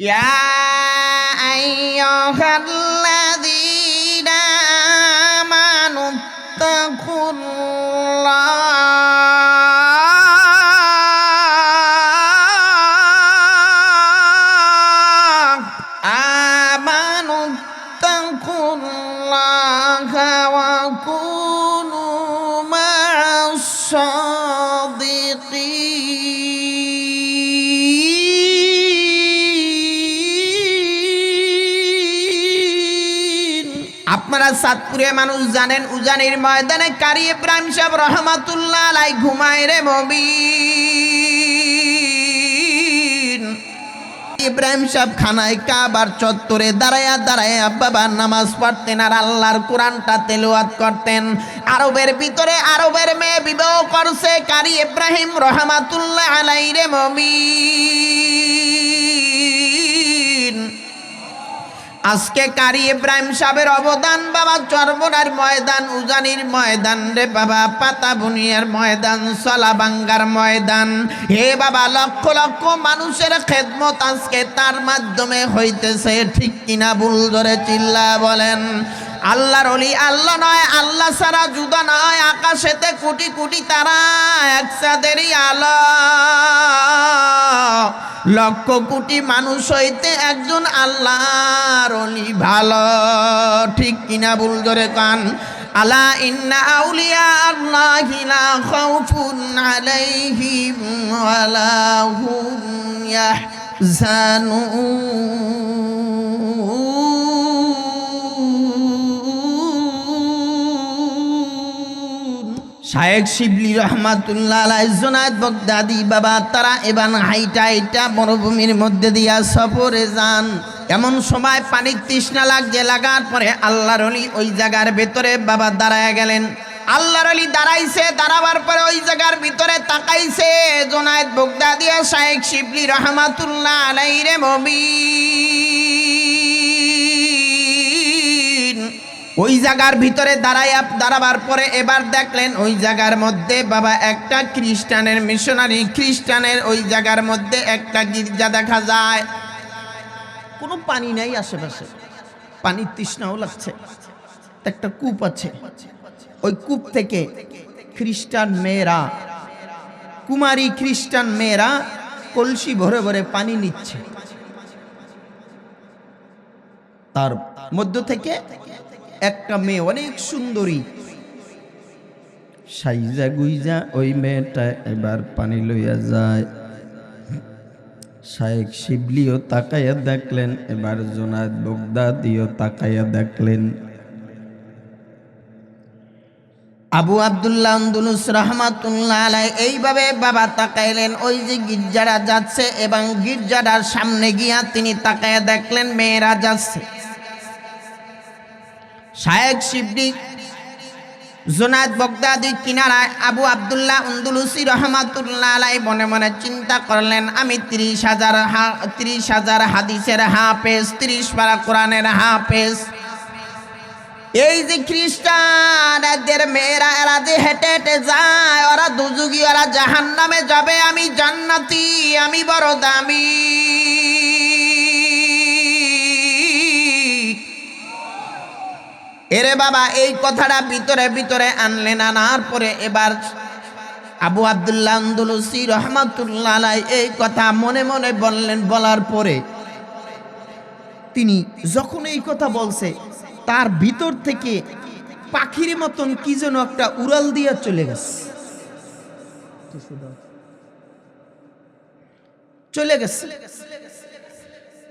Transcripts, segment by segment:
يا أيها সাতপুরে মানুষ জানেন, উজানির ময়দানে কারি ইব্রাহিম সাহেব রহমাতুল্লাহ আলাই ঘুমায় রে মবিন। ইব্রাহিম সাহেব খানায় কাবার চত্বরে দাঁড়ায়া দাঁড়ায়া বাবার নামাজ পড়তেন আর আল্লাহর কোরআনটা তেলাওয়াত করতেন। আরবের ভিতরে আরবের মেয়ে বিবাহ করছে কারি ইব্রাহিম রহমাতুল্লাহ আলাই রে মমিন আজকে কারি ইব্রাহিম সাহেবের অবদান, বাবা চরমনার ময়দান, উজানির ময়দান রে বাবা, পাতা বুনিয়ার ময়দান সলাবাঙ্গার ময়দান। হে বাবা, লক্ষ লক্ষ মানুষের খেদমত আজকে তার মাধ্যমে হইতেছে, ঠিক কিনা ভুল ধরে চিল্লা বলেন। আল্লাহর অলি আল্লাহ নয়, আল্লাহ সারা জুদা নয়, আকাশেতে কোটি কোটি তারা একসাথেরই আলো। লক্ষ কোটি মানুষ হইতে একজন আল্লাহর অলি ভালো। ঠিক কিনা ভুল ধরে কান? আলা ইন্না আউলিয়া আল্লাহি লা খাউফুন আলাইহিম ওয়ালা হুম ইয়াহজানুন। শায়েক শিবলি রহমাতুল্লাহ জোনায়দ বগদাদি বাবা, তারা এবার হাইটা হাইটা মরুভূমির মধ্যে দিয়া সফরে যান। এমন সময় পানির তৃষ্ণা লাগছে, লাগার পরে আল্লাহর অলি ওই জায়গার ভেতরে বাবা দাঁড়ায় গেলেন। আল্লাহর অলি দাঁড়াইছে, দাঁড়াবার পরে ওই জায়গার ভিতরে তাকাইছে। জোনায়দ বগদাদিয়া শায়েক শিবলি রহমাতুল্লাহ আলাই রে ওই জায়গার ভিতরে দাঁড়াইয়া দাঁড়াবার পরে এবার দেখলেন ওই জায়গার মধ্যে বাবা একটা খ্রিস্টানের মিশনারি খ্রিস্টানের ওই জায়গার মধ্যে একটা গির্জা দেখা যায়। কোনো পানি নাই আশেপাশে। পানির তৃষ্ণাও লাগছে। একটা কূপ আছে। ওই কূপ থেকে খ্রিস্টান মেয়েরা, কুমারী খ্রিস্টান মেয়েরা কলসি ভরে ভরে পানি নিচ্ছে। তার মধ্য থেকে একটা মেয়ে অনেক সুন্দরী। সাইজা গুইজা ওই মেয়েটা এবার পানি লইয়া যায়। শায়েক শিবলিও তাকাইয়া দেখলেন, এবার জোনাদ বগদাদিও তাকাইয়া দেখলেন। আবু আবদুল্লাহ আন্দুলুস রহমাতুল্লাহ আলাই এইভাবে বাবা তাকাইলেন, ওই যে গির্জারা যাচ্ছে এবং গির্জাটার সামনে গিয়া তিনি তাকাইয়া দেখলেন, মেয়েরা যাচ্ছে। শায়েক শিবলি জোনাদ বগদাদি, কিনারায় আবু আবদুল্লাহ উন্দুলুসি রহমাতুল্লাহ আলাই মনে মনে চিন্তা করলেন, আমি তিরিশ হাজার হা, তিরিশ হাজার হাদিসের হাফেজ, তিরিশ পারা কোরআনের হাফেজ। এই যে খ্রিস্টান এদের মেয়েরা, এরা যে হেঁটে হেঁটে যায়, ওরা দুযুগী, ওরা জাহান নামে যাবে, আমি জান্নাতি, আমি বড় দামি। এরে বাবা, এই কথাটা ভিতরে ভিতরে আনলেন। আনার পরে এবার আবু আবদুল্লাহ আন্দুলসি রহমাতুল্লাহ এই কথা মনে মনে বললেন। বলার পরে তিনি যখন এই কথা বলছে, তার ভিতর থেকে পাখির মতন কি যেন একটা উড়াল দিয়া চলে গেছে। চলে গেছে।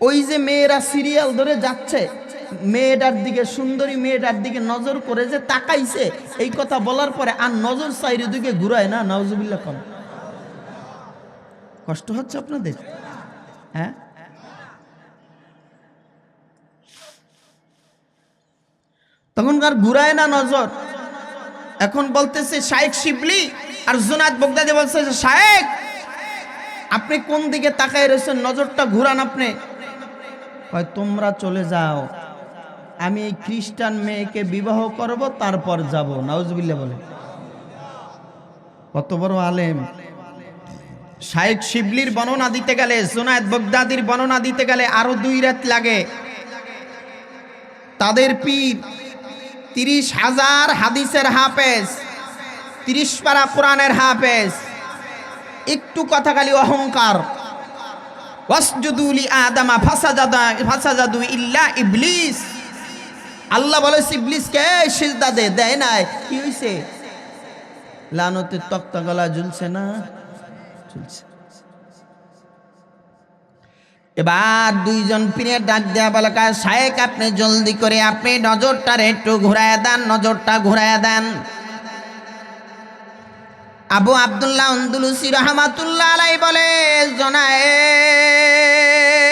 ওই যে মেয়েরা সিরিয়াল ধরে যাচ্ছে মেয়েটার দিকে সুন্দরী মেয়েটার দিকে নজর করে যে তাকাইছে এই কথা বলার পরে আর নজর সাইডের দিকে ঘুরায় না নজবিল্লা কম কষ্ট হচ্ছে আপনাদের? হ্যাঁ? তখনকার ঘুরায় না নজর। এখন বলতেছে শায়েক শিবলি আর জুনাদ বগদাদি বলছে যে, শায়েক আপনি কোন দিকে তাকায় রয়েছেন? নজরটা ঘুরান আপনি। তোমরা চলে যাও। আমি এই খ্রিস্টান মেয়েকে বিবাহ করব, তারপর যাব। নাউজবিল্লা বলে। কত বড় আলেম। শায়েক শিবলির বর্ণনা দিতে গেলে, জোনায়েদ বগদাদির বর্ণনা দিতে গেলে আরও দুই রাত লাগে। তাদের পীর তিরিশ হাজার হাদিসের হাফেজ, তিরিশ পারা কোরআনের হাফেজ। একটু কথা খালি অহংকার। ওয়াসজুদুলি আদামা ফাসাজাদা ফাসাজাদু ইল্লা ইবলিস। আল্লাহ বলে, ইবলিসকে সিজদা দে, দেয় নাই। কি হইছে? লানতের তক্তা গলা ঝুলছে না? ঝুলছে। এবার দুইজন পীরের ডাক দেয়া বলে কাজ শায়েক, আপনি জলদি করে আপনি নজরটা একটু ঘুরায় দেন, নজরটা ঘুরায় দেন। আবু আব্দুল্লাহ আন্দুলুসি রহমাতুল্লাহ আলাই বলে, জনায়েদ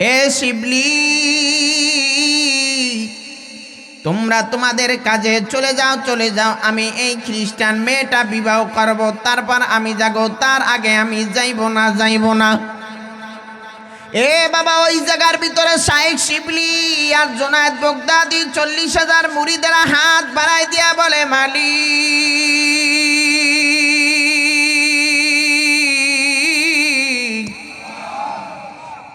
এ তোমরা তোমাদের কাজে চলে যাও চলে যাও, আমি এই খ্রিস্টান মেয়েটা বিবাহ করব, তারপর আমি যাগো তার আগে আমি যাইব না যাইব না। এ বাবা, ওই জায়গার ভিতরে শাইক শিবলি আর জোনায়েদ বগদাদি চল্লিশ হাজার মুড়িদেরা হাত বাড়াই দিয়া বলে, মালিক।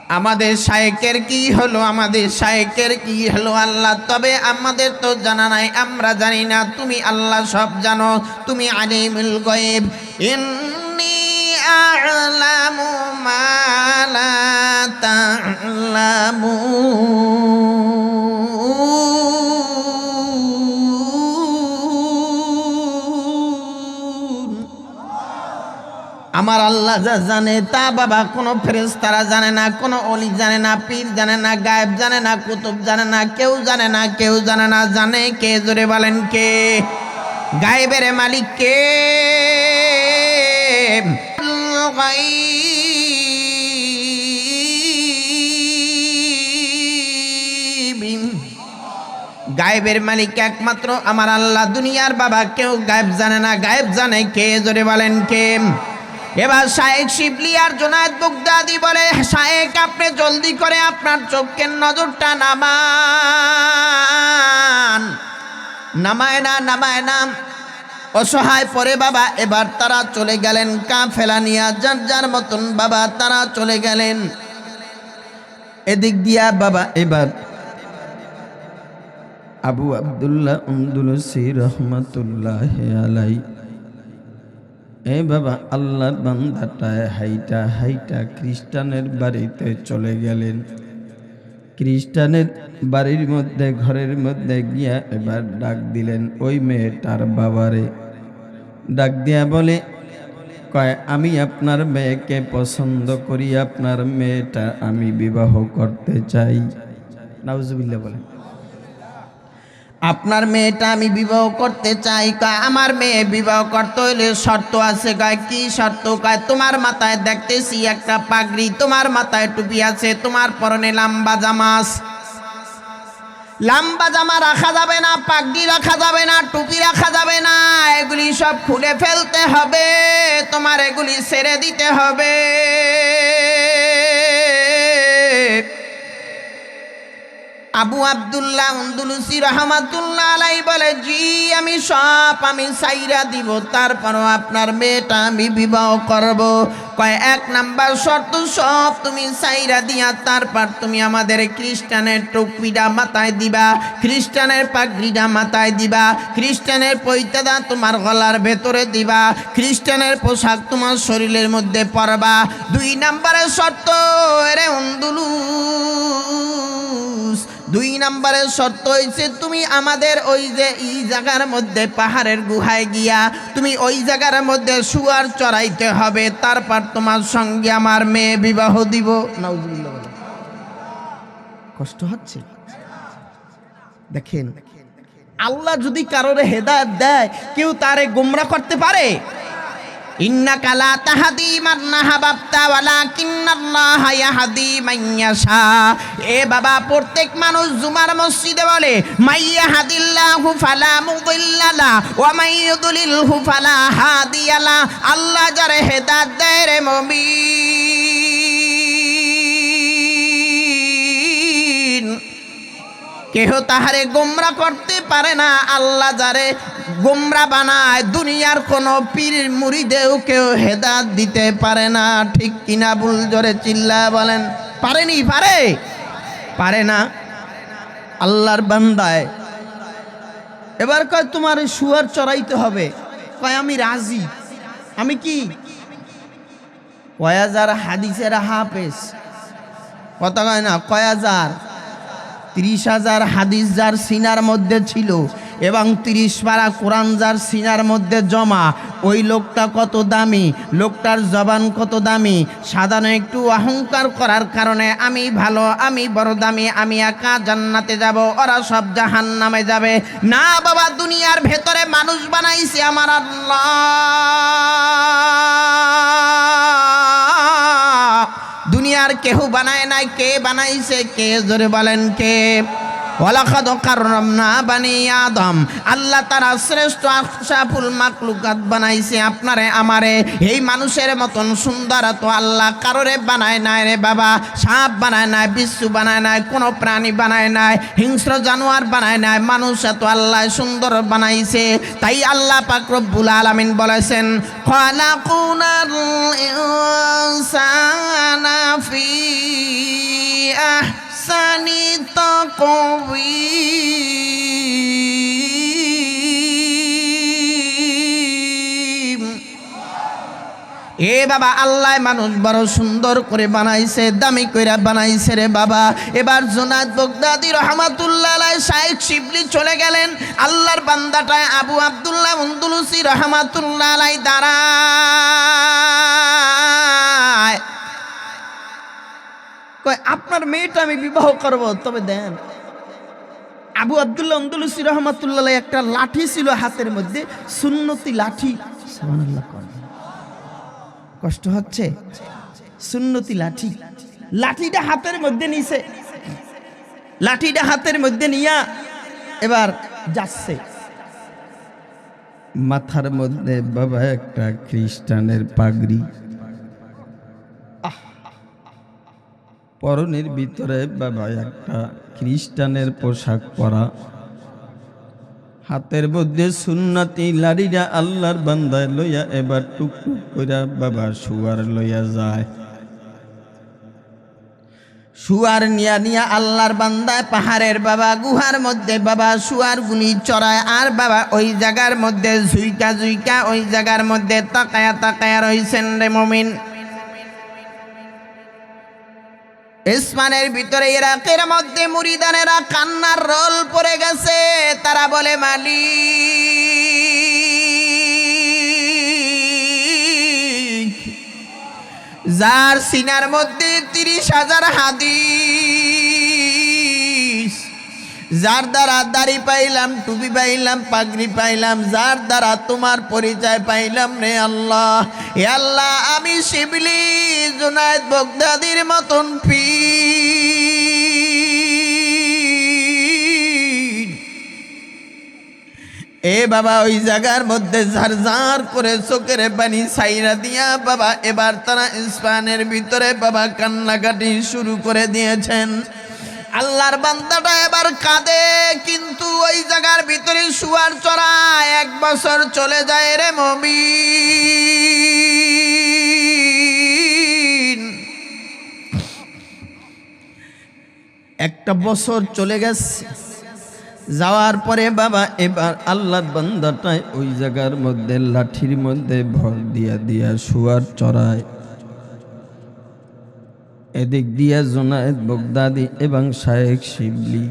আমাদের শায়েকের কি হলো? আমাদের শায়েকের কি হলো আল্লাহ? তবে আমাদের তো জানা নাই, আমরা জানি না। তুমি আল্লাহ সব জানো, তুমি আলিমুল গয়েব। ইন্নি আ'লামু মা লা আমার আল্লাহ যা জানে তা বাবা, কোনো ফেরেশতারা জানে না, কোনো অলি জানে না, পীর জানে না, গায়েব জানে না, কুতুব জানে না, কেউ জানে না, কেউ জানে না, জানে কে? জোরে বলেন কে? গায়েবের মালিক কে? গায়েবের মালিক একমাত্র আমার আল্লাহ, দুনিয়ার বাবা, কেউ গায়েব জানে না, গায়েব জানে কে? জোরে বলেন কে? এবার শায়েক শিবলি আর জোনায়েদ বুগদাদি বলে, শায়েক, আপনি জলদি করে আপনার চোখের নজরটা নামান। নামায় না নামায় না। অসহায় পরে বাবা, এবার তারা চলে গেলেন কা ফেলা নিয়া, যার যার মতন বাবা তারা চলে গেলেন। এদিক দিয়া বাবা, এবার আবু আবদুল্লাহ উমদুলসি রহমতুল্লাহ আলাই এ বাবা, আল্লাহর বান্দাটায় হাইটা হাইটা খ্রিস্টানের বাড়িতে চলে গেলেন। খ্রিস্টানের বাড়ির মধ্যে, ঘরের মধ্যে গিয়া এবার ডাক দিলেন, ওই মেয়েটার বাবারে। ডাক দিয়া বলে, কয়, আমি আপনার মেয়েকে পছন্দ করি, আপনার মেয়েটা আমি বিবাহ করতে চাই। নাউজুবিল্লাহ বলেন। আপনার মেয়েটা আমি বিবাহ করতে চাই, কয়, আমার মেয়ে বিবাহ করতে হইলে শর্ত আছে। কয়, কি শর্ত? কয়, তোমার মাথায় দেখতেছি একটা পাগড়ি, তোমার মাথায় টুপি আছে, তোমার পরনে লাম্বা জামাস। লাম্বা জামা রাখা যাবে না, পাগড়ি রাখা যাবে না, টুপি রাখা যাবে না, এগুলি সব খুলে ফেলতে হবে, তোমার এগুলি ছেড়ে দিতে হবে। আবু আবদুল্লাহ উন্দুলুসি রহমাতুল্লাহ আলাই বলে, জি, আমি সব আমি সাইরা দিব, তারপরও আপনার মেয়েটা আমি বিবাহ করব। কয়, এক নাম্বার শর্ত সব তুমি সাইরা দিয়া, তারপর তুমি আমাদের খ্রিস্টানের টুপিটা মাথায় দিবা, খ্রিস্টানের পাগড়িটা মাথায় দিবা, খ্রিস্টানের পৈতাদা তোমার গলার ভেতরে দিবা, খ্রিস্টানের পোশাক তোমার শরীরের মধ্যে পরবা। দুই নাম্বারের শর্ত রে উন্দুলুস দুই নম্বরের শর্ত হয়েছে তুমি আমাদের ওই যে এই জায়গার মধ্যে পাহাড়ের গুহায় গিয়া, তুমি ওই জায়গার মধ্যে শুয়ার চড়াইতে হবে, তারপর তোমার সঙ্গে আমার মেয়ে বিবাহ দিব। নাউজুবিল্লাহ কষ্ট হচ্ছে? দেখেন আল্লাহ যদি কারোর হেদায়ত দেয় কেউ তারে গোমরা করতে পারে? ইন্নাকা লা তাহদি মান আহবাবতা ওয়ালাকিন্নাল্লাহা ইয়াহদি মান ইয়াশা। এ বাবা, প্রত্যেক মানুষ জুমার মসজিদে বলে মাইয়াহাদিল্লাহু ফালা মুদিল্লা লা ওয়া ইউদ্লিলহু ফালা হাদিয়া লা। আল্লাহ যারে হেদায়েত দেয় রে মুমিন। কেহ তাহারে গোমরা করতে পারে না। আল্লাহ যারে গোমরা বানায়, দুনিয়ার কোনো পীর মুড়িদেও কেউ হেদাত দিতে পারে না। ঠিক কিনা ভুল জোরে চিল্লা বলেন, পারেনি? পারে? পারে না। আল্লাহর বান্দায়। এবার কয়, তোমার শুয়ার চড়াইতে হবে। কয়, আমি রাজি। আমি কি? কয়, হাজার হাদিসের হাফেজ। কত কয় না, কয়, হাজার। তিরিশ হাজার হাদিস যার সিনার মধ্যে ছিল এবং তিরিশ পারা কোরআন যার সিনার মধ্যে জমা, ওই লোকটা কত দামি, লোকটার জবান কত দামি সাধারণ একটু অহংকার করার কারণে আমি ভালো, আমি বড় দামি, আমি একা জান্নাতে যাব, ওরা সব জাহান নামে যাবে। না বাবা, দুনিয়ার ভেতরে মানুষ বানাইছে আমার আল্লাহ। দুনিয়ার কেহু বানায় নাই কে বানাইছে কে জোরে বলেন কে? ওয়ালাকাদ কাররামনা বানি আদম। আল্লাহ তারা শ্রেষ্ঠ আশরাফুল মাকলুকাত বানাইছে আপনারে, আমারে। এই মানুষের মতন সুন্দর তো আল্লাহ কারোরে বানায় নাই রে বাবা। সাপ বানায় নাই বিশ্বু বানায় নাই, কোনো প্রাণী বানায় নাই, হিংস্র জানোয়ার বানায় নাই, মানুষ এত আল্লাহ সুন্দর বানাইছে। তাই আল্লাহ পাক রব্বুল আলামিন বলেছেন, খালাকুনাল ইনসানা ফি আহসানি তাকওয়িম এ বাবা, আল্লাহ মানুষ বড় সুন্দর করে বানাইছে, দামি কইরা বানাইছে রে বাবা। এবার জোনাদ বগদাদি রহমাতুল্লাহ শাইখ শিবলি চলে গেলেন। আল্লাহর বান্দাটায় আবু আব্দুল্লাহ উন্দুলুসি রহমাতুল্লাহ আলাই কয়, আপনার মেয়েটা আমি বিবাহ করব। তবে দেন, আবু আব্দুল্লাহ আন্দুলুসি রহমাতুল্লাহ একটা লাঠি ছিল হাতের মধ্যে, সুন্নতি লাঠি। কষ্ট হচ্ছে? সুন্নতি লাঠি। লাঠিটা হাতের মধ্যে নিছে। লাঠিটা হাতের মধ্যে নিয়া এবার যাচ্ছে। মাথার মধ্যে বাবা একটা খ্রিস্টানের পাগড়ি। পরনের ভিতরে বাবা একটা খ্রিস্টানের পোশাক পরা। হাতের মধ্যে সুন্নাতি, লাড়িরা আল্লাহর বান্দায় লইয়া এবার টুকটুক কইরা বাবা শুয়ার লইয়া যায়। শুয়ার নিয়া নিয়া আল্লাহর বান্দায় পাহাড়ের বাবা গুহার মধ্যে বাবা শুয়ার গুলি চড়ায় আর বাবা ওই জায়গার মধ্যে ঝুইকা ঝুইকা ওই জায়গার মধ্যে তাকায়া তাকায়া রইছেন রে মমিন। ইসমানের ভিতরে ইরাকের মধ্যে মুরিদানেরা কান্নার রোল পড়ে গেছে। তারা বলে মালি যার সিনার মধ্যে তিরিশ হাজার হাদিস যার দ্বারা দাড়ি পাইলাম, টুপি পাইলাম, পাগড়ি পাইলাম, যার দ্বারা তোমার পরিচয় পাইলাম রে আল্লাহ। এ আল্লাহ, আমি শিবলি জুনায়দ বগদাদির মতন পীর। এ বাবা, ওই জায়গার মধ্যে ঝারঝার করে চোখের পানি সাইরা দিয়া বাবা, এবার তারা ইস্পানের ভিতরে বাবা কান্নাকাটি শুরু করে দিয়েছেন। আল্লাহর বান্দাটা এবার কাঁদে, কিন্তু ওই জায়গার ভিতরে শুয়ার চড়া এক বছর চলে যায় রে মমি একটা বছর চলে গেছে, যাওয়ার পরে বাবা এবার আল্লাহর বান্দাটায় ওই জায়গার মধ্যে, লাঠির মধ্যে ভর দিয়া দিয়া শুয়ার চড়ায়। এদিক দিয়া জোনায়েদ বগদাদি এবং শায়েক শিবলি।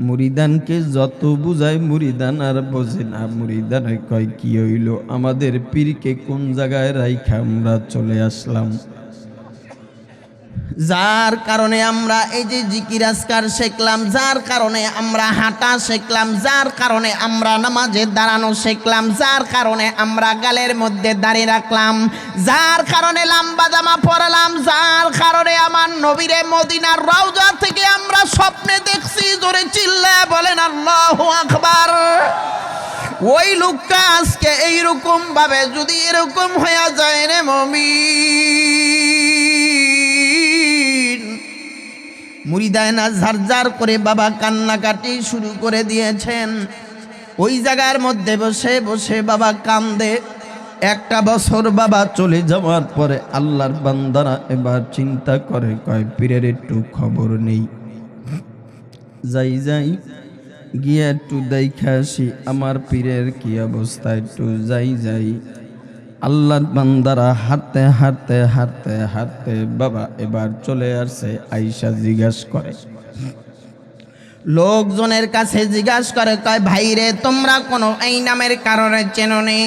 মুরিদানকে যত বুঝায় মুরিদান আর বোঝে না। মুরিদান কয়, কি হইল? আমাদের পীরকে কোন জায়গায় রাইখা? আমরা চলে আসলাম। যার কারণে আমরা এই যে জিকির আজকার শিখলাম, যার কারণে আমরা হাঁটা শিখলাম, যার কারণে আমরা নামাজে দাঁড়ানো শিখলাম, যার কারণে আমরা গালের মধ্যে দাঁড়িয়ে রাখলাম, যার কারণে লম্বা জামা পরালাম, যার কারণে আমার নবীরে মদিনার রওজা থেকে আমরা স্বপ্নে দেখছি, জোরে চিল্লা বলেন আল্লাহ আকবার। ওই লোকটা আজকে এইরকম ভাবে যদি এরকম হয়ে যায় রে মমিন। মুড়িদায় না ঝারঝার করে বাবা কান্নাকাটি শুরু করে দিয়েছেন। ওই জায়গার মধ্যে বসে বসে বাবা কান্দে। একটা বছর বাবা চলে যাওয়ার পরে আল্লাহর বান্দারা এবার চিন্তা করে, কয়, পীরের একটু খবর নেই। যাই যাই, গিয়ে একটু দেখে আসি, আমার পীরের কি অবস্থা, একটু যাই যাই। আল্লাহর বান্দারা হাঁটতে হাঁটতে হাঁটতে হাঁটতে বাবা এবার চলে আসছে আইসা জিজ্ঞাসা করে। লোকজনের কাছে জিজ্ঞাসা করে, কয় ভাইরে তোমরা কোনো এই নামের কারণে চেনো নেই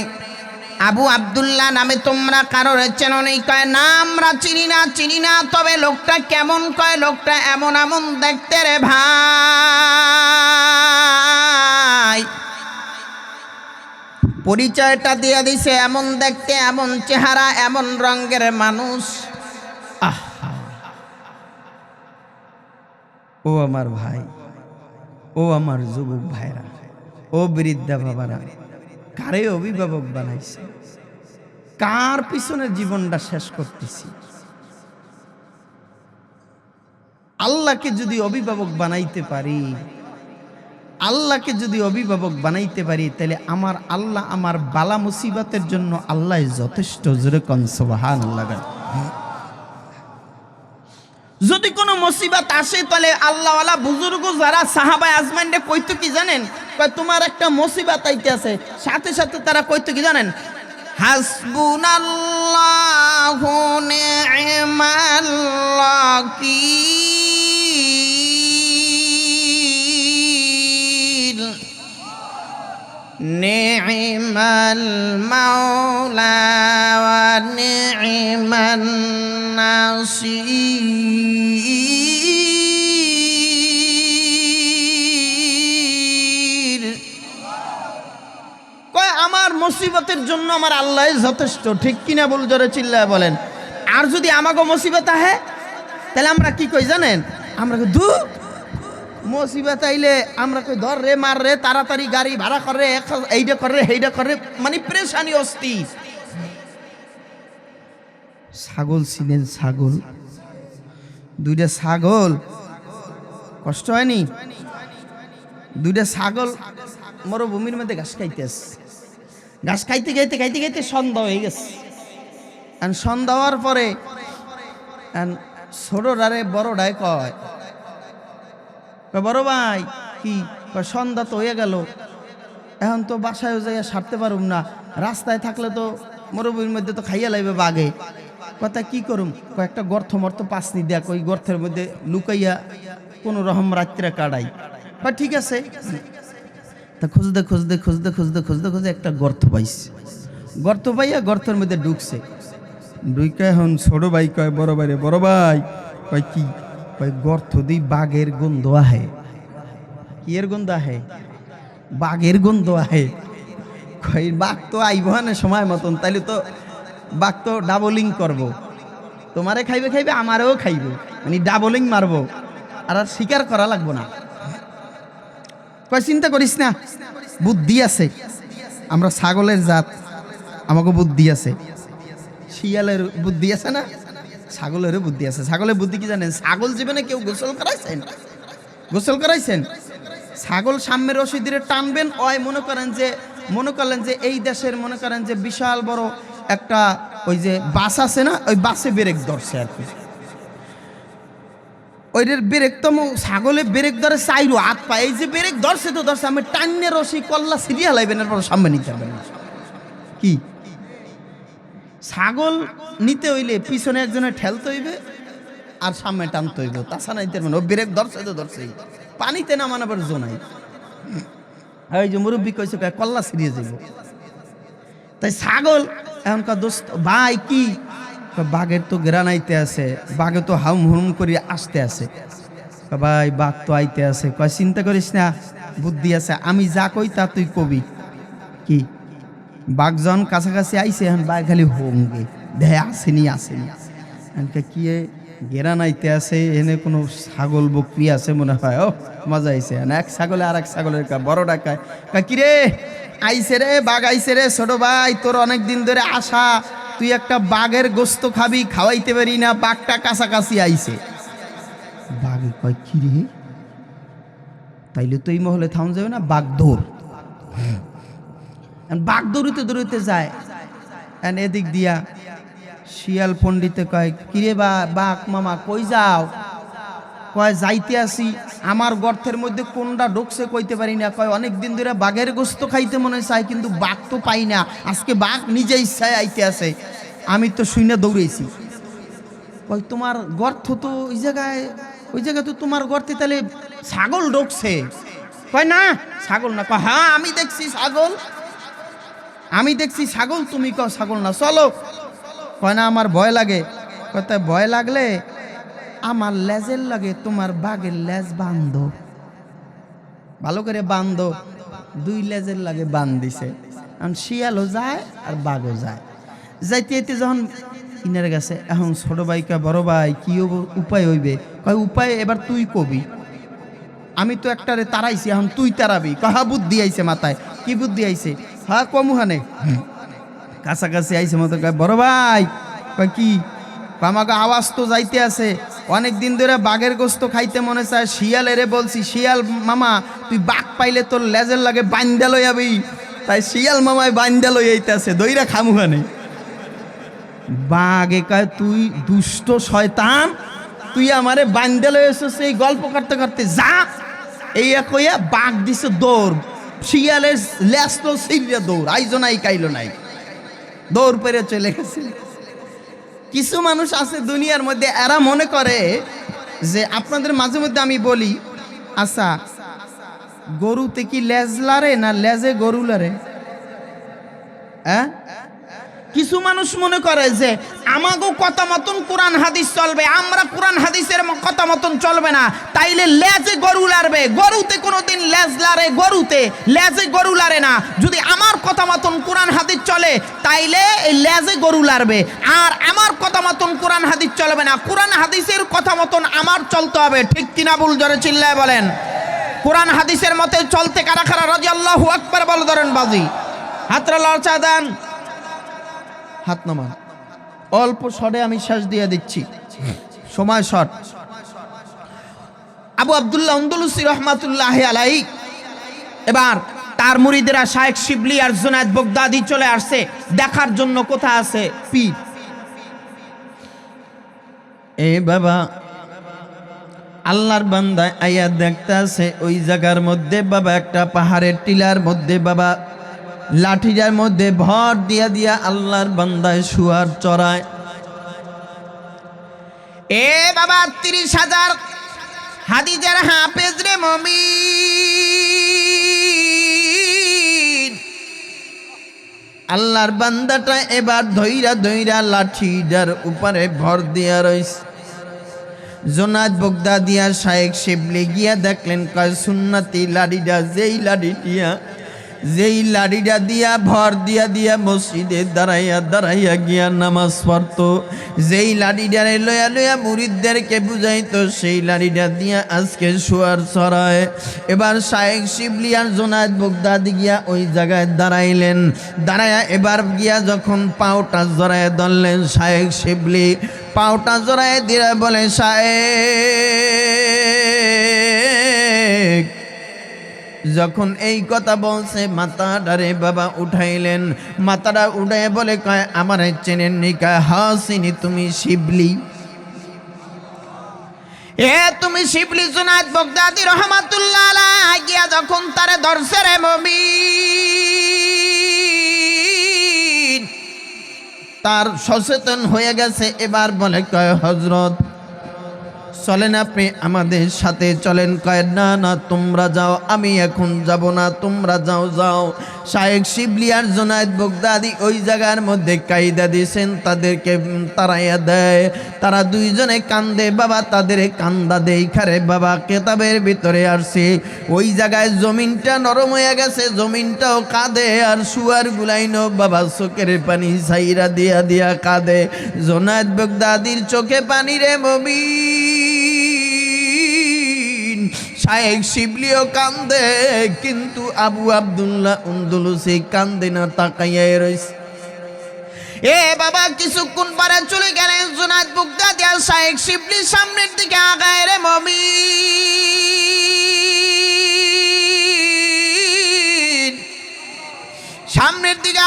আবু আব্দুল্লাহ নামে, তোমরা কারোর চেনো নেই কয়, না, আমরা চিনি না চিনি না, তবে লোকটা কেমন? কয়, লোকটা এমন এমন দেখতে রে ভাই। পরিচয়টা দিয়ে দিছে, এমন দেখতে, এমন চেহারা, এমন রঙের মানুষ। ও আমার ভাই, ও আমার যুবক ভাইরা, ও বৃদ্ধা বাবারা, কারে অভিভাবক বানাইছে? কার পিছনে জীবনটা শেষ করতেছি? আল্লাহকে যদি অভিভাবক বানাইতে পারি আল্লাহকে যদি অভিভাবক বানাইতে পারি, তাহলে আমার আল্লাহ আমার বালা মুসিবতের জন্য আল্লাহ যথেষ্ট। জোরে কনসবাহান আল্লাহ যদি কোনো মুসিবত আসে, তাহলে আল্লাহওয়ালা বুজুর্গ যারা সাহাবায় আজমাইন্ডে কইতো কি জানেন? তোমার একটা মুসিবত আইতে আছে সাথে সাথে তারা কইতো কি জানেন? হাসবুনাল্লাহু নি'মাল ওয়াকিল نعم المولى ونعم النصير কয় আমার মুসিবতের জন্য আমার আল্লাহ যথেষ্ট ঠিক কিনা বল জোরে চিল্লায় বলেন আর যদি আমাকে মুসিবত আহে তাহলে আমরা কি কই জানেন আমরা কই, ধু মুসিবত আইলে আমরা কই ধর রে মার রে তাড়াতাড়ি গাড়ি ভাড়া করে এইটা করে সেইটা করে মানে প্রেশানি অস্থির ছাগল ছিলেন ছাগল। দুইটা ছাগল। কষ্ট হয়নি? দুইটা ছাগল মরুভূমির মধ্যে ঘাস খাইতেস। ঘাস খাইতে খাইতে খাইতে খাইতে সন্ধ্যা হয়ে গেছে। আর সন্ধ্যা হওয়ার পরে ছোটরারে বড়ডায় কয় কয়, বড় ভাই কি? সন্ধ্যা তো হয়ে গেল। এখন তো বাসায় যাইয়া সারতে পারুম না। রাস্তায় থাকলে তো মরুভূমির মধ্যে তো খাইয়া লাইবে বাঘে কথা কি করুম? কয়েকটা গর্ত মর্ত পাসনি দেয়া ওই গর্তের মধ্যে লুকাইয়া কোনো রকম রাত্রে কাটাই। বা ঠিক আছে। তা খুঁজতে খুঁজতে খুঁজতে খুঁজতে খুঁজতে খুঁজতে একটা গর্ত পাইছে গর্ত পাইয়া গর্তের মধ্যে ঢুকছে। ঢুকে এখন ছোট ভাই কয় বড় ভাই রে, বড় ভাই। কয় কি? গর্ত দি বাঘের গন্ধ আহে। কি এর গন্ধ আহে? বাঘের গন্ধ আহে। কয়, বাঘ তো আইব না সময় মতন, তাইলে তো বাঘ তো ডাবলিং করব। তোমারে খাইবে খাইবে, আমারও খাইবে। মানে ডাবলিং মারবো। আর আর শিকার করা লাগবো না। কয়, চিন্তা করিস না, বুদ্ধি আছে। আমরা ছাগলের জাত, আমাকে বুদ্ধি আছে। শিয়ালের বুদ্ধি আছে না? ছাগলেরও বুদ্ধি আছে। ছাগলের বুদ্ধি কি জানেন? ছাগল জীবনে কেউ গোসল করাইছেন? গোসল করাইছেন? ছাগল সামনের রশি টানবেন, ওই মনে করেন যে, মনে করলেন যে এই দেশের মনে করেন যে বিশাল বড় একটা ওই যে বাস আছে না, ওই বাসে ব্রেক ধরছে আর কি। ওইটার ব্রেক তো ছাগলে ব্রেক ধরে চাইরো, হাত পায় এই যে ব্রেক ধরছে তো ধরছে, আমি টান্নে রশি কল্লা সিরিয়া লাইবেন, এরপর সামনে নিতে হবে কি? ছাগল নিতে হইলে পিছনে একজনে ঠেলতে হইবে আর সামনে টানতে হইবে। তাছাড়া নিতে পারবে না। ও ব্রেক ধরছে তো ধরছেই পানিতে নামান আবার জোনাই এই যে মুরব্বী কইছে কল্লা সিরিয়ে যাইব। তাই ছাগল এখনকার দোস্ত, ভাই কি? বাঘের তো গ্রানাইতে আছে। বাঘে তো হাম হুম করে আসতে আছে। ভাই, বাঘ তো আইতে আছে। কয়, চিন্তা করিস না, বুদ্ধি আছে। আমি যা কই তা তুই কবি। কি? বাঘ যখন কাছাকাছি আইসে এখন বাঘ খালি হোমগে দেহে আসেনি আসেনি। এনকে কি গেরা নাইতে আছে এনে কোনো ছাগল বকরি আছে মনে হয় ও মজা আইছে। এক ছাগলে আর এক ছাগলের বড় ডাকায়। কয়, কি রে আইছে রে বাঘ আইসে রে ছোট ভাই তোর অনেক দিন ধরে আশা তুই একটা বাঘের গোস্ত খাবি খাওয়াইতে পারি না বাঘটা কাছাকাছি আইছে। বাঘ কয় কি রে তাইলে তো এই মহলে থাম যাবে না বাঘ ধর বাঘ দৌড়িতে দৌড়িতে যায়। এদিক দিয়া শিয়াল পণ্ডিতে কয়, কিরে বা, বাঘ মামা, কই যাও? কয়, যাইতে আসি। আমার গর্তের মধ্যে কোনটা ঢুকছে কইতে পারি না। কয়, অনেক দিন ধরে বাঘের গোস্ত খাইতে মনে চায়, কিন্তু বাঘ তো পাই না। আজকে বাঘ নিজে ইচ্ছায় আইতে আসে। আমি তো শুনে দৌড়েছি। কয়, তোমার গর্ত তো ওই জায়গায় ওই জায়গায় তো তোমার গর্তে তাহলে ছাগল ঢুকছে। কয়, না, ছাগল না। কয় হ্যাঁ আমি দেখছি ছাগল। আমি দেখছি ছাগল, তুমি কও ছাগল না, চলো। কয় না, আমার ভয় লাগে। কয় ভয় লাগলে আমার লেজের লাগে তোমার বাঘের লেজ বান্ধ। ভালো করে বান্ধো। দুই লেজের লাগে বান দিছে এখন শিয়ালও যায় আর বাঘও যায়। যাইতে যাইতে যখন ইনার গেছে এখন ছোট ভাইকা বড় ভাই, কি উপায় হইবে? কয়, উপায় এবার তুই কবি। আমি তো একটারে তারাইছি, এখন তুই তারাবি। কাহা বুদ্ধি আইছে মাথায়। কি বুদ্ধি আইছে? হ্যাঁ কমুহানে কাছাকাছি আইছে মতো বড় ভাই। কি? আমাকে আওয়াজ তো যাইতে আছে। অনেক দিন ধরে বাঘের গোস্ত খাইতে মনে চায়। শিয়াল এরে বলছি, শিয়াল মামা, তুই বাঘ পাইলে তোর লেজের লাগে বান্দা লই যাবি তাই শিয়াল মামায় বান্দা লই আইতে আছে দইরা খামুহানে বাঘে কয়, তুই দুষ্ট শয়তান, তুই আমারে বান্দা লই এসেছিস, এই গল্প করতে করতে যা। এই কইয়া বাঘ দিছে দৌড়। শিয়ালের লেস তো সিরিয়া দৌড়, আইজো নাই, কাইলো নাই। দৌড় পেরে চলে গেছে কিছু মানুষ আছে দুনিয়ার মধ্যে, এরা মনে করে যে আপনাদের মাঝে মধ্যে আমি বলি আচ্ছা গরুতে কি লেজ লারে না লেজে গরু লারে? হ্যাঁ? কিছু মানুষ মনে করে যে আমাকেও কথা মতন কোরআন হাদিস চলবে? আমরা কোরআন হাদিসের কথা মতন চলবে না? তাইলে লেজে গরু লারবে গরুতে কোনোদিন লেজ লাড়ে গরুতে। লেজে গরু লারে না। যদি আমার কথা মতন কোরআন হাদিস চলে, তাইলে এই লেজে গরু লারবে আর আমার কথা মতন কোরআন হাদিস চলবে না, কোরআন হাদিসের কথা মতন আমার চলতে হবে? ঠিক কিনা বুল জরে চিল্লায় বলেন। কোরআন হাদিসের মতে চলতে কারা কারা? রাজি আল্লাহ আকবার বলে ধরেন বাজি। হাতরা লড়চা দেন হাত নামান। অল্প শটে আমি শেষ দিয়ে দিচ্ছি। সময় শট। আবু আবদুল্লাহ অন্দুলুসি রহমাতুল্লাহ আলাই এবার তার মুরিদেরা শায়েক শিবলি আর জুনায়দ বগদাদি চলে আসছে, দেখার জন্য কোথায় আছে পীর? এ বাবা, আল্লাহর বান্দায় আইয়া দেখতে আছে ওই জায়গার মধ্যে বাবা একটা পাহাড়ের টিলার মধ্যে বাবা লাঠিটার মধ্যে ভর দিয়া দিয়া আল্লাহর বান্দায় শুয়ার চড়ায়। এ বাবা, তিরিশ হাজার হাদিজার হাফেজ রে মমি আল্লাহর বান্দাটা এবার ধইরা ধইরা লাঠিটার উপরে ভর দিয়া রইছে। জোনাদ বগদা দিয়া শায়েক শিবলি গিয়া দেখলেন, কয়, সুন্নাতি লাডিটা যেই লাডিটিয়া যেই লাডিটা দিয়া, ভর দিয়া দিয়া মসজিদে দাঁড়াইয়া দাঁড়াইয়া গিয়া নামাজ পড়তো, যেই লাডিটারে লয়া লয়া মুরিদদেরকে বুঝাইতো, সেই লাডিটা দিয়া আজকে শোয়ার ছড়ায় এবার শায়েক শিবলি আর জোনাদ বগদাদি গিয়া ওই জায়গায় দাঁড়াইলেন। দাঁড়াইয়া এবার গিয়া যখন পাওটা জড়ায় ধরলেন শায়েক শিবলি, পাওটা জড়ায় দিয়ে বলে শায়েক যখন এই কথা বলছে, মাথাটারে বাবা উঠাইলেন। মাথাটা উঠে বলে কয়, আমার চেনেন নিকা হাসিনি তুমি শিবলি? এ, তুমি শিবলি জুনাদ বগদাদি রহমাতুল্লাহ গিয়া যখন তারে ধরছে রে মমিন তার সচেতন হয়ে গেছে, এবার বলে কয় হজরত চলেন আপনি আমাদের সাথে, চলেন কয় না না, তোমরা যাও, আমি এখন যাব না, তোমরা যাও যাও। শায়েক শিবলিয়ার জোনায়দ বগদাদি ওই জায়গার মধ্যে কায়দা দিয়েছেন, তাদেরকে তারাইয়া দেয়। তারা দুইজনে কান্দে, বাবা তাদের কান্দা দেই, খারে বাবা কেতাবের ভিতরে আসছে। ওই জায়গায় জমিনটা নরম হয়ে গেছে, জমিনটাও কাঁদে, আর শুয়ার গুলাইনো বাবা চোখের পানি সাইরা দিয়া দিয়া কাঁদে। জোনায়দ বগদাদির চোখে পানি রে মবি। শায়েক শিবলিও কান্দে, কিন্তু আবু আব্দুল্লাহ উন্দুলুসি কান্দে না, তাকাইয়াই রয়েছে এ বাবা, কিছুক্ষণ পরে চলে গেলেন জুনাদ বুকদা দিয়া শায়েক শিবলির সামনের দিকে আগায় রে মমিন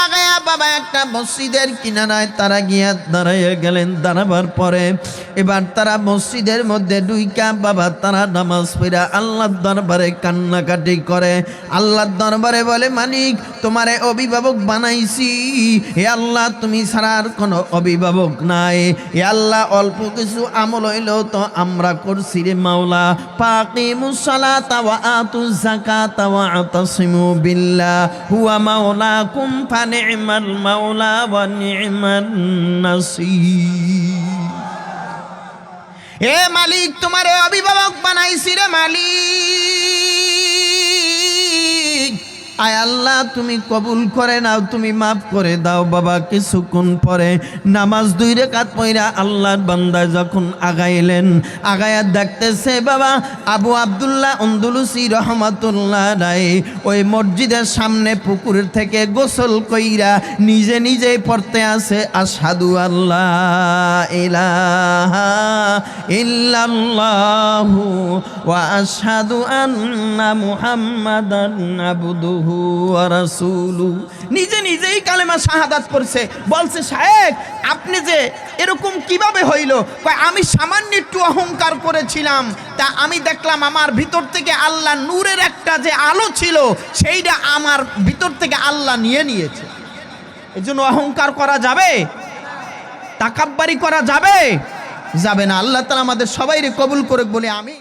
আগায়া বাবা একটা মসজিদের কিনারায় তারা গিয়া দাঁড়াইয়া গেলেন। দাঁড়াবার পরে এবার তারা মসজিদের মধ্যে ডুইকা বাবা তারা নামাজ পড়া আল্লাহর দরবারে কান্নাকাটি করে। আল্লাহর দরবারে বলে, মালিক, তোমারে অভিভাবক বানাইছি। হে আল্লাহ, তুমি ছাড়া আর কোনো অভিভাবক নাই। হে আল্লাহ, অল্প কিছু আমল হইলেও তো আমরা করছি রে মাওলা। পাকিমুস সালাতা ওয়া আতুজ যাকাতা ওয়া আতাসিমু বিল্লাহ। হুয়া মাওলাকুম ফানি'মাল মাওলা ওয়া নি'মান নাসির এ মালিক তোমার অভিভাবক বানাইছি রে মালিক। আয় আল্লাহ, তুমি কবুল করে নাও, তুমি মাফ করে দাও বাবা, কিছুক্ষণ পরে নামাজ দুই রেখাত পয়রা আল্লাহর বান্দায় যখন আগাইলেন, আগায়া দেখতেছে বাবা, আবু আব্দুল্লাহ অন্দুলুসি রহমাতুল্লাহ রায় ওই মসজিদের সামনে পুকুর থেকে গোসল কইরা নিজে নিজেই পড়তে আছে আসাদু আল্লাহ ইল্লাল্লাহু ওয়া আশহাদু আন্না মুহাম্মাদান আবদুহু। নিজে নিজেই কালেমা শাহাদাত করছে বলছে, সাহেব, আপনি যে এরকম কীভাবে হইল? আমি সামান্য একটু অহংকার করেছিলাম। তা আমি দেখলাম আমার ভিতর থেকে আল্লাহ নূরের একটা যে আলো ছিল, সেইটা আমার ভিতর থেকে আল্লাহ নিয়ে নিয়েছে। এই জন্য অহংকার করা যাবে? তাকাব্বারি করা যাবে? যাবে না। আল্লাহ তালা আমাদের সবাইরে কবুল করে বলে আমি